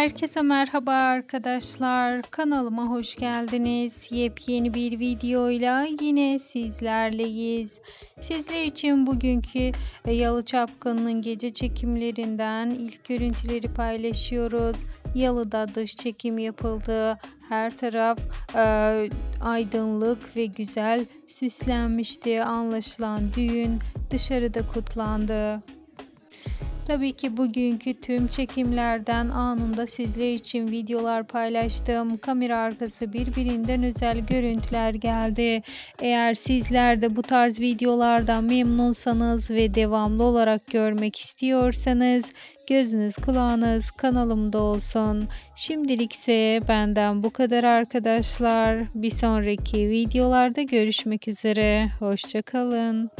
Herkese merhaba arkadaşlar. Kanalıma hoş geldiniz. Yepyeni bir videoyla yine sizlerleyiz. Sizler için bugünkü e, Yalı Çapkın'ın gece çekimlerinden ilk görüntüleri paylaşıyoruz. Yalı'da dış çekim yapıldı. Her taraf e, aydınlık ve güzel süslenmişti. Anlaşılan düğün dışarıda kutlandı. Tabii ki bugünkü tüm çekimlerden anında sizler için videolar paylaştım. Kamera arkası birbirinden özel görüntüler geldi. Eğer sizler de bu tarz videolardan memnunsanız ve devamlı olarak görmek istiyorsanız gözünüz kulağınız kanalımda olsun. Şimdilikse benden bu kadar arkadaşlar. Bir sonraki videolarda görüşmek üzere. Hoşçakalın.